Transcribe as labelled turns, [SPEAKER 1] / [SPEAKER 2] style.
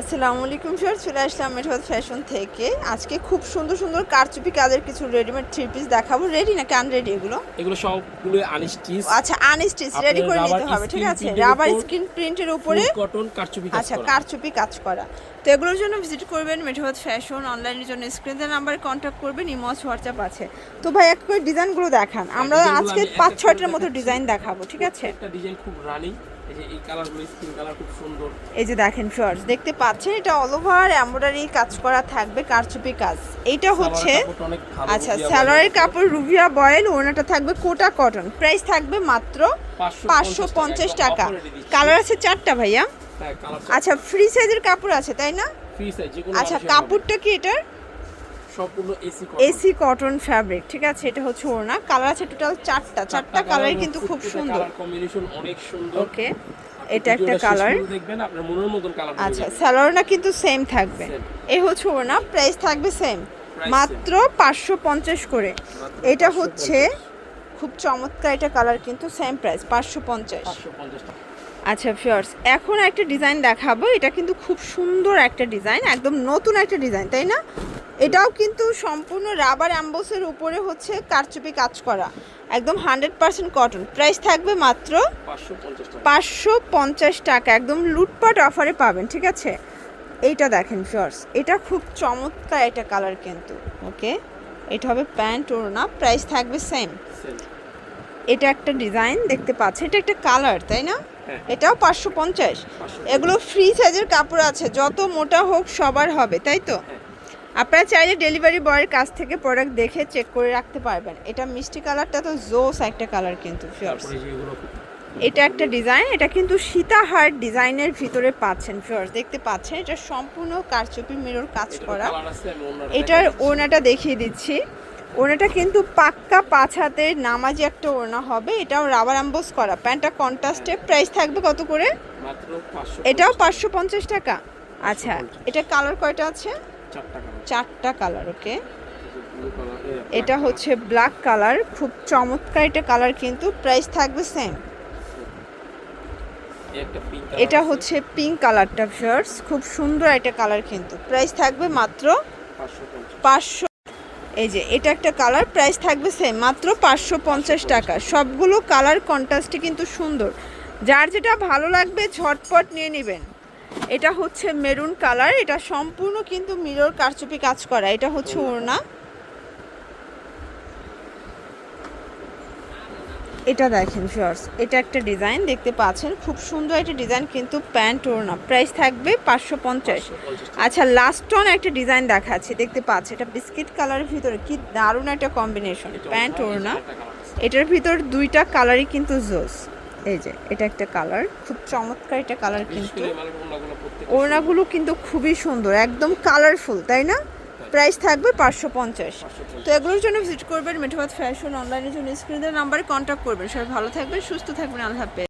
[SPEAKER 1] আসসালামু আলাইকুম স্যার চলে আসলাম মেঠবাদ ফ্যাশন থেকে। আজকে খুব সুন্দর সুন্দর কারচুপি কাজের কিছু রেডিমেড থ্রি পিস দেখাবো। রেডি নাকি আনরেডি এগুলো?
[SPEAKER 2] এগুলো সবগুলো আনস্টিচ
[SPEAKER 1] আচ্ছা আনস্টিচ রেডি করে নিতে হবে ঠিক আছে? রাবার স্ক্রিন প্রিন্টের উপরে
[SPEAKER 2] কটন কারচুপি
[SPEAKER 1] আচ্ছা কারচুপি কাজ করা। তো এগুলোর জন্য ভিজিট করবেন মেঠবাদ ফ্যাশন অনলাইনের জন্য। স্ক্রিনের নাম্বারে কন্ট্যাক্ট করবেন ইমজ হোয়াটসঅ্যাপ আছে। তো ভাই এক করে ডিজাইনগুলো দেখান। আমরা আজকে পাঁচ ছয়টার মতো ডিজাইন দেখাবো ঠিক আছে?
[SPEAKER 2] একটা ডিজাইন খুব রানিং এই যে এই কালারগুলো স্কিন কালার খুব সুন্দর।
[SPEAKER 1] এই যে দেখেন শর্টস দেখতে পাচ্ছেন এটা অল ওভার এমব্রয়ডারি কাজ করা থাকবে কারচুপি কাজ। এইটা হচ্ছে আচ্ছা স্যালোয়ারের কাপড় রুভিয়া বয়েল ওনাটা থাকবে কোটা কটন। প্রাইস থাকবে মাত্র
[SPEAKER 2] 550
[SPEAKER 1] পাঁচশো পঞ্চাশ টাকা। কালার আছে চারটা ভাইয়া।
[SPEAKER 2] হ্যাঁ
[SPEAKER 1] আচ্ছা ফ্রি সাইজের কাপড় আছে তাই না? আচ্ছা কাপড়টা কি এটার।
[SPEAKER 2] সম্পূর্ণ এসি
[SPEAKER 1] এসি কটন ফ্যাব্রিক ঠিক আছে? এটা হচ্ছে ওড়না। কালার আছে টোটাল চারটা। চারটা কালার কিন্তু খুব সুন্দর।
[SPEAKER 2] কম্বিনেশন অনেক সুন্দর।
[SPEAKER 1] ওকে এটা একটা কালার
[SPEAKER 2] দেখবেন আপনার মনের মতন কালার
[SPEAKER 1] আচ্ছা স্যালোয়ারটা কিন্তু সেম থাকবে. এই হচ্ছে ওড়না প্রাইস থাকবে সেম মাত্র পাঁচশো পঞ্চাশ করে। এটা হচ্ছে খুব চমৎকার এটা কালার কিন্তু সেম প্রাইস পাঁচশো পঞ্চাশ। আচ্ছা ফিয়ার্স এখন একটা ডিজাইন দেখাবো। এটা কিন্তু খুব সুন্দর একটা ডিজাইন একদম নতুন একটা ডিজাইন তাই না? এটাও কিন্তু সম্পূর্ণ রাবার অ্যাম্বোসের উপরে হচ্ছে কারচুপি কাজ করা। একদম হান্ড্রেড পার্সেন্ট কটন প্রাইস থাকবে মাত্র পাঁচশো পঞ্চাশ টাকা। একদম লুটপাট অফারে পাবেন ঠিক আছে? এইটা দেখেন ফিয়ার্স এটা খুব চমৎকার একটা কালার কিন্তু ওকে এটা হবে প্যান্ট ওড়না প্রাইস থাকবে সেম এটা একটা ডিজাইন দেখতে পাচ্ছেন। এটা একটা কালার তাই না?
[SPEAKER 2] হ্যাঁ।
[SPEAKER 1] এটাও পাঁচশো পঞ্চাশ। এগুলো ফ্রি সাইজের কাপড় আছে। যত মোটা হোক সবার হবে তাই তো?
[SPEAKER 2] হ্যাঁ।
[SPEAKER 1] আপনারা চাইলে ডেলিভারি বয়ের কাছ থেকে প্রোডাক্ট দেখে চেক করে রাখতে পারবেন। এটা মিষ্টি কালারটা তো জোস একটা কালার কিন্তু এটা একটা ডিজাইন এটা কিন্তু সীতাহার ডিজাইনের ভিতরে পাচ্ছেন ফিয়ার্স দেখতে পাচ্ছেন এটা সম্পূর্ণ কারচুপি মিরর কাজ করা। এটার। ওড়নাটা দেখিয়ে দিচ্ছি। ওড়নাটা কিন্তু পাক্কা পাঁচ হাতের নামাজি একটা ওড়না হবে। এটাও রাবার অ্যাম্বোস করা। প্যান্টটা কন্ট্রাস্টে প্রাইস থাকবে কত করে? এটাও পাঁচশো পঞ্চাশ টাকা। আচ্ছা
[SPEAKER 2] 550
[SPEAKER 1] এটা কালার কয়টা আছে?
[SPEAKER 2] চারটা কালার
[SPEAKER 1] ওকে এটা হচ্ছে ব্ল্যাক কালার খুব চমৎকার এটা কালার কিন্তু প্রাইস থাকবে সেম এটা হচ্ছে পিঙ্ক কালারটা ফিয়ার্স খুব সুন্দর একটা কালার কিন্তু। প্রাইস থাকবে মাত্র
[SPEAKER 2] 550
[SPEAKER 1] পাঁচশো। এই যে এটা একটা কালার প্রাইস থাকবে সেম মাত্র পাঁচশো পঞ্চাশ টাকা। সবগুলো কালার কন্ট্রাস্টে কিন্তু সুন্দর। যার যেটা ভালো লাগবে ঝটপট নিয়ে নেবেন। এটা হচ্ছে মেরুন কালার এটা সম্পূর্ণ কিন্তু মিরর কারচুপি কাজ করা এটা হচ্ছে ওড়না। এটা দেখেন শর্টস এটা একটা ডিজাইন দেখতে পাচ্ছেন খুব সুন্দর একটা ডিজাইন কিন্তু প্যান্ট ওড়না প্রাইস থাকবে পাঁচশো পঞ্চাশ। আচ্ছা লাস্ট অন একটা ডিজাইন দেখাচ্ছি দেখতে পাচ্ছি এটা বিস্কিট কালারের ভিতরে কি দারুণ একটা কম্বিনেশন প্যান্ট ওড়না এটার ভিতর দুইটা কালারই কিন্তু জোস এই যে এটা একটা কালার খুব চমৎকার একটা কালার কিন্তু। ওড়নাগুলো কিন্তু খুবই সুন্দর একদম কালারফুল তাই না? প্রাইস থাকবে পাঁচশো পঞ্চাশ। তো এগুলোর জন্য ভিজিট করবেন মেঠোবাদ ফ্যাশন অনলাইনের জন্য। স্ক্রিনের নাম্বারে কন্ট্যাক্ট করবেন। সবাই ভালো থাকবেন সুস্থ থাকবেন আল্লাহ হাফেজ।